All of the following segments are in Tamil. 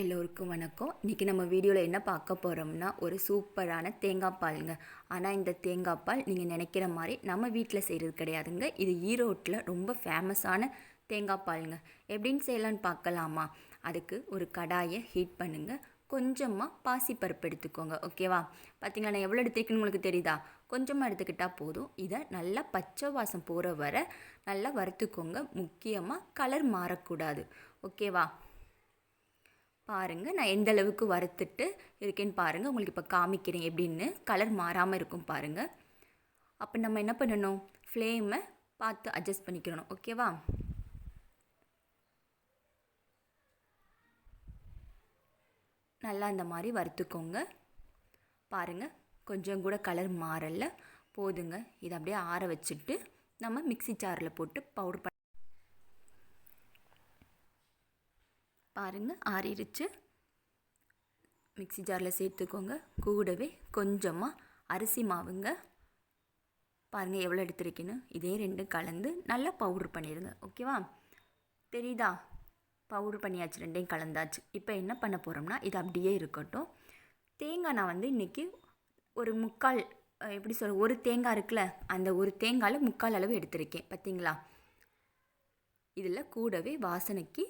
எல்லோருக்கும் வணக்கம். இன்றைக்கி நம்ம வீடியோவில் என்ன பார்க்க போகிறோம்னா ஒரு சூப்பரான தேங்காய் பாலுங்க. ஆனால் இந்த தேங்காய் பால் நீங்கள் நினைக்கிற மாதிரி நம்ம வீட்டில் செய்கிறது கிடையாதுங்க. இது ஈரோட்டில் ரொம்ப ஃபேமஸான தேங்காய் பாலுங்க. எப்படின்னு செய்யலான்னு பார்க்கலாமா? அதுக்கு ஒரு கடாயை ஹீட் பண்ணுங்கள் கொஞ்சமாக பாசிப்பருப்பு எடுத்துக்கோங்க. ஓகேவா? பார்த்தீங்களா நான் எவ்வளோ எடுத்துருக்கேன்னு உங்களுக்கு தெரியுதா? கொஞ்சமாக எடுத்துக்கிட்டால் போதும். இதை நல்லா பச்சை வாசம் போகிற வரை நல்லா வறுத்துக்கோங்க. முக்கியமாக கலர் மாறக்கூடாது. ஓகேவா? பாருங்கள் நான் எந்த அளவுக்கு வறுத்துட்டு இருக்கேன்னு பாருங்கள் உங்களுக்கு இப்போ காமிக்கிறேன் எப்படின்னு. கலர் மாறாமல் இருக்கும் பாருங்கள் அப்போ நம்ம என்ன பண்ணணும்? ஃப்ளேமை பார்த்து அட்ஜஸ்ட் பண்ணிக்கிறணும். ஓகேவா நல்லா இந்த மாதிரி வறுத்துக்கோங்க. பாருங்கள் கொஞ்சம் கூட கலர் மாறலை. போதுங்க. இதை அப்படியே ஆற வச்சுட்டு நம்ம மிக்ஸி ஜாரில் போட்டு பவுடர் பாருங்கள் ஆறிடுச்சு மிக்ஸி ஜாரில் சேர்த்துக்கோங்க. கூடவே கொஞ்சமாக அரிசி மாவுங்க. பாருங்கள் எவ்வளோ எடுத்துருக்கேன்னு. இதே ரெண்டும் கலந்து நல்லா பவுட்ரு பண்ணிடுங்க ஓகேவா தெரியுதா? பவுட்ரு பண்ணியாச்சு ரெண்டையும் கலந்தாச்சு. இப்போ என்ன பண்ண போகிறோம்னா இது அப்படியே இருக்கட்டும். தேங்காய் நான் வந்து இன்றைக்கி ஒரு முக்கால் எப்படி சொல்ல ஒரு தேங்காய் இருக்குல்ல அந்த ஒரு தேங்காயில் முக்கால் அளவு எடுத்திருக்கேன். பார்த்தீங்களா இதில் கூடவே வாசனைக்கு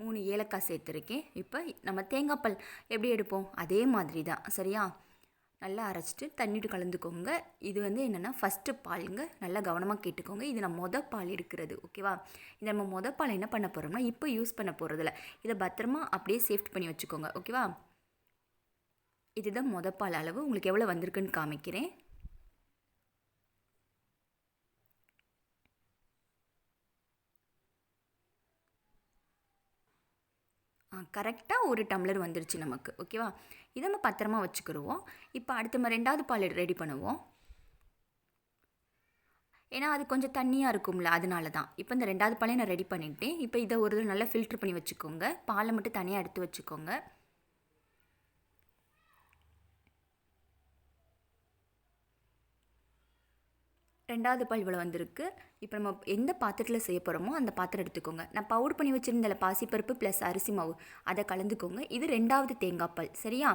மூணு ஏலக்காய் சேர்த்துருக்கேன். இப்போ நம்ம தேங்காய் பால் எப்படி எடுப்போம்? அதே மாதிரி தான். சரியா? நல்லா அரைச்சிட்டு தண்ணிட்டு கலந்துக்கோங்க. இது வந்து என்னென்னா ஃபஸ்ட்டு பாலுங்க நல்லா கவனமாக கேட்டுக்கோங்க. இது நம்ம மொதல் பால் எடுக்கிறது ஓகேவா இதை நம்ம மொதல் பால் என்ன பண்ண போகிறோம்னா இப்போ யூஸ் பண்ண போகிறதில்ல இதை பத்திரமா அப்படியே சேஃப்ட் பண்ணி வச்சுக்கோங்க ஓகேவா இதுதான் மொதல் பால் அளவு. உங்களுக்கு எவ்வளோ வந்திருக்குன்னு காமிக்கிறேன். கரெக்டாக ஒரு டம்ளர் வந்துருச்சு நமக்கு ஓகேவா? இதை நம்ம பத்திரமா வச்சுக்கிடுவோம் இப்போ அடுத்த நம்ம ரெண்டாவது பால் ரெடி பண்ணுவோம். ஏன்னா அது கொஞ்சம் தண்ணியாக இருக்கும்ல அதனால தான் இப்போ இந்த ரெண்டாவது பாலையும் நான் ரெடி பண்ணிவிட்டேன் இப்போ இதை ஒரு நல்லா ஃபில்ட்ரு பண்ணி வச்சுக்கோங்க. பாலை மட்டும் தனியாக எடுத்து வச்சுக்கோங்க. ரெண்டாவது பால் இவ்வளோ வந்திருக்கு. இப்போ நம்ம எந்த பாத்திரத்தில் செய்ய போகிறோமோ அந்த பாத்திரம் எடுத்துக்கோங்க. நான் பவுடர் பண்ணி வச்சுருந்தல பாசிப்பருப்பு ப்ளஸ் அரிசி மாவு. அதை கலந்துக்கோங்க. இது ரெண்டாவது தேங்காய் பால். சரியா?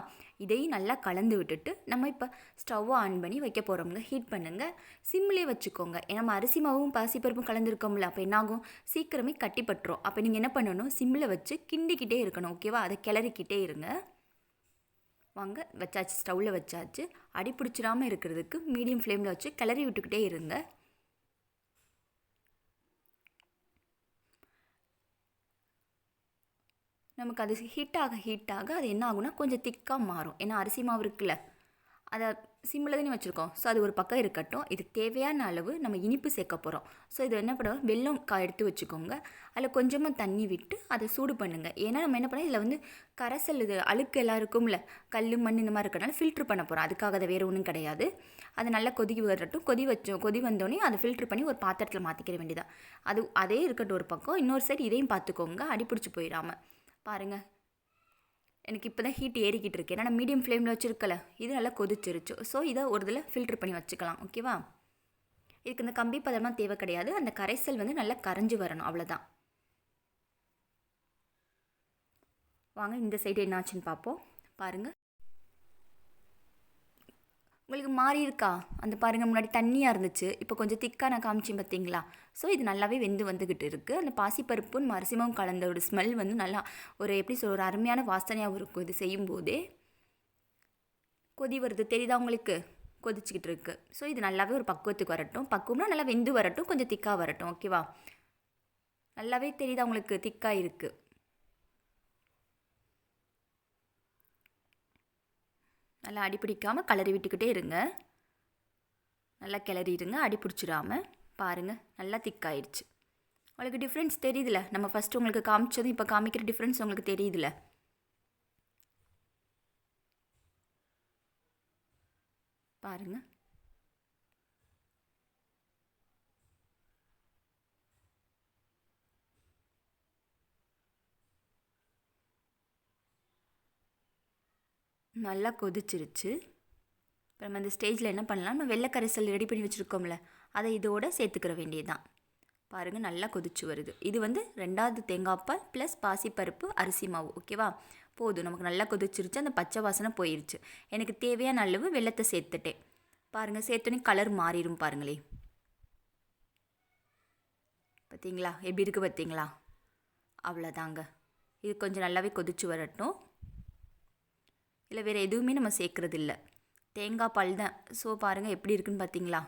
இதையும் நல்லா கலந்து விட்டுட்டு நம்ம இப்போ ஸ்டவ்வை ஆன் பண்ணி வைக்க போகிறோம்ங்க ஹீட் பண்ணுங்கள் சிம்லேயே வச்சுக்கோங்க. ஏன்னா நம்ம அரிசி மாவும் பாசிப்பருப்பும் கலந்துருக்கோம்ல அப்போ என்னாகும் சீக்கிரமே கட்டிப்பட்டுரும். அப்போ நீங்கள் என்ன பண்ணணும்? சிம்மில் வச்சு கிண்டிக்கிட்டே இருக்கணும் ஓகேவா அதை கிளறிக்கிட்டே இருங்க. வாங்க வச்சாச்சு ஸ்டவ்வில் வச்சாச்சு. அடி பிடிச்சிடாமல் இருக்கிறதுக்கு மீடியம் ஃப்ளேமில் வச்சு கிளறி விட்டுக்கிட்டே இருங்க நமக்கு அது ஹீட் ஆக ஹீட் ஆக அது என்ன ஆகும்னா கொஞ்சம் திக்காக மாறும். ஏன்னா அரிசி மாவு இருக்குல்ல அதை சிம்மில் தானே வச்சுருக்கோம். ஸோ அது ஒரு பக்கம் இருக்கட்டும். இது தேவையான அளவு நம்ம இனிப்பு சேர்க்க போகிறோம் ஸோ இது என்ன பண்ணுவோம்? வெள்ளம் கா எடுத்து வச்சுக்கோங்க. அதில் கொஞ்சமாக தண்ணி விட்டு அதை சூடு பண்ணுங்கள் ஏன்னா நம்ம என்ன பண்ணோம் இதில் வந்து கரைசல் இது அழுக்கு எல்லாம் இருக்கும்ல. கல் மண் இந்த மாதிரி இருக்கனால ஃபில்ட்ரு பண்ண போகிறோம் அதுக்காக அதை வேறு ஒன்றும் கிடையாது. அது நல்லா கொதி வரட்டும் கொதி வச்சோம் கொதி வந்தோடனே அதை ஃபில்ட்ரு பண்ணி ஒரு பாத்திரத்தில் மாற்றிக்கிற வேண்டியதான் அது அதே இருக்கட்டும் ஒரு பக்கம். இன்னொரு சைடு இதையும் பார்த்துக்கோங்க. அடிப்பிடிச்சி போயிடாமல் பாருங்கள் எனக்கு இப்போ தான் ஹீட் ஏறிக்கிட்டு இருக்கு. ஏன்னா நான் மீடியம் ஃப்ளேமில் வச்சுருக்கல. இது நல்லா கொதிச்சிருச்சு. ஸோ இதை ஒரு இதில் ஃபில்ட்ரு பண்ணி வச்சுக்கலாம். ஓகேவா இதுக்கு இந்த கம்பி பதமாக தேவை கிடையாது. அந்த கரைசல் வந்து நல்லா கரைஞ்சி வரணும். அவ்வளோதான் வாங்க இந்த சைடு என்னாச்சுன்னு பார்ப்போம். பாருங்கள் உங்களுக்கு மாறி இருக்கா? அந்த பாருங்கள் முன்னாடி தண்ணியாக இருந்துச்சு. இப்போ கொஞ்சம் திக்காக நான் காமிச்சேன் பார்த்தீங்களா? ஸோ இது நல்லாவே வெந்து வந்துக்கிட்டு இருக்குது அந்த பாசிப்பருப்பும் மரசிமம் கலந்த ஒரு ஸ்மெல் வந்து நல்லா ஒரு எப்படி சொல்கிற ஒரு அருமையான வாசனையாகவும் இருக்கும் இது செய்யும்போதே. கொதி வருது. தெரியுதா உங்களுக்கு? கொதிச்சுக்கிட்டு இருக்கு. ஸோ இது நல்லாவே ஒரு பக்குவத்துக்கு வரட்டும். பக்குவம்னா நல்லா வெந்து வரட்டும். கொஞ்சம் திக்காக வரட்டும். ஓகேவா நல்லாவே தெரியுதா உங்களுக்கு? திக்காக இருக்குது நல்லா அடிப்பிடிக்காமல் கிளறி விட்டுக்கிட்டே இருங்க. நல்லா கிளறிடுங்க அடி பிடிச்சிடாம பாருங்கள் நல்லா திக்காயிடுச்சு உங்களுக்கு டிஃப்ரென்ஸ் தெரியுதுல? நம்ம ஃபஸ்ட்டு உங்களுக்கு காமிச்சதும் இப்போ காமிக்கிற டிஃப்ரென்ஸ் உங்களுக்கு தெரியுதுல? பாருங்கள் நல்லா கொதிச்சிருச்சு. இப்போ நம்ம இந்த ஸ்டேஜில் என்ன பண்ணலாம்? நம்ம வெள்ளை கரைசல் ரெடி பண்ணி வச்சுருக்கோம்ல அதை இதோட சேர்த்துக்கிற வேண்டியதுதான். பாருங்கள் நல்லா கொதிச்சு வருது. இது வந்து ரெண்டாவது தேங்காய்ப்பால் ப்ளஸ் பாசிப்பருப்பு அரிசி மாவு ஓகேவா போதும் நமக்கு நல்லா கொதிச்சிருச்சு அந்த பச்சை வாசனை போயிருச்சு. எனக்கு தேவையான அளவு வெள்ளத்தை சேர்த்துட்டேன். பாருங்கள் சேர்த்தோன்னே கலர் மாறிடும் பாருங்களே பார்த்தீங்களா எப்படி இருக்குது பார்த்தீங்களா அவ்வளோதாங்க இது கொஞ்சம் நல்லாவே கொதிச்சு வரட்டும். இல்லை வேறு எதுவுமே நம்ம சேர்க்குறது இல்லை தேங்காய் பால் தான். ஸோ பாருங்கள் எப்படி இருக்குன்னு பார்த்தீங்களா?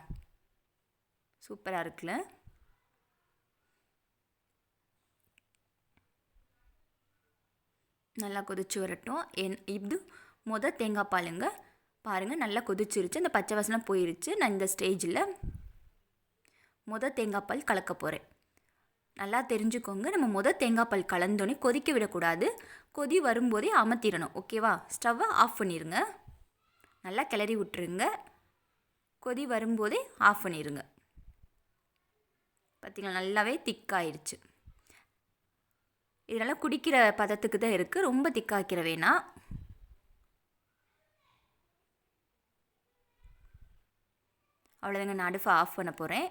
சூப்பராக இருக்குல்ல? நல்லா கொதிச்சு வரட்டும். என் இது மொதல் தேங்காய் பாலுங்க. பாருங்கள் நல்லா கொதிச்சிருச்சு. அந்த பச்சை வாசனை போயிருச்சு. நான் இந்த ஸ்டேஜில் மொதல் தேங்காய் பால் கலக்க போகிறேன் நல்லா தெரிஞ்சுக்கோங்க. நம்ம மொதல் தேங்காய் பால் கலந்தோடனே கொதிக்க விடக்கூடாது. கொதி வரும்போதே அமர்த்திடணும். ஓகேவா? ஸ்டவ்வை ஆஃப் பண்ணிடுங்க நல்லா கிளறி விட்டுருங்க. கொதி வரும்போதே ஆஃப் பண்ணிடுங்க பார்த்திங்களா நல்லாவே திக்காயிருச்சு. இதனால் குடிக்கிற பதத்துக்கு தான் இருக்குது ரொம்ப திக்காக்கிற வேணாம் அவ்வளோதாங்க நான் அடுப்பை ஆஃப் பண்ண போகிறேன்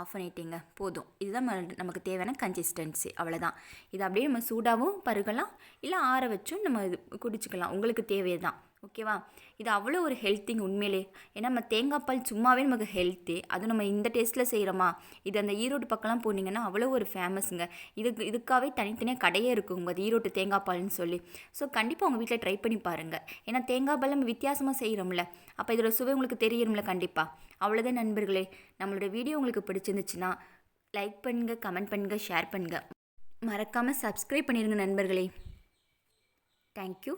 ஆஃப் பண்ணிட்டீங்க போதும். இதுதான் நமக்கு தேவையான கன்சிஸ்டன்சி அவ்வளோதான் இது அப்படியே நம்ம சூடாகவும் பருகலாம் இல்லை ஆற வச்சும் நம்ம இது குடிச்சுக்கலாம். உங்களுக்கு தேவையதான் ஓகேவா? இது அவ்வளோ ஒரு ஹெல்த்திங் உண்மையிலே. ஏன்னா நம்ம தேங்காய் பால் சும்மாவே நமக்கு ஹெல்த்தி அதுவும் நம்ம இந்த டேஸ்ட்டில் செய்கிறோமா இது அந்த ஈரோடு பக்கம்லாம் போனீங்கன்னா அவ்வளோ ஒரு ஃபேமஸுங்க இதுக்கு இதுக்காகவே தனித்தனியாக கடையே இருக்கும் உங்கள் ஈரோட்டு தேங்காய் பால்னு சொல்லி. ஸோ கண்டிப்பாக உங்கள் வீட்டில் ட்ரை பண்ணி பாருங்கள் ஏன்னா தேங்காய் பால் நம்ம வித்தியாசமாக செய்கிறோம்ல அப்போ இதோட சுவை உங்களுக்கு தெரியணும்ல கண்டிப்பாக அவ்வளோதான் நண்பர்களே. நம்மளோட வீடியோ உங்களுக்கு பிடிச்சிருந்துச்சுன்னா லைக் பண்ணுங்கள் கமெண்ட் பண்ணுங்கள் ஷேர் பண்ணுங்கள் மறக்காமல் சப்ஸ்கிரைப் பண்ணிடுங்க நண்பர்களே. தேங்க்யூ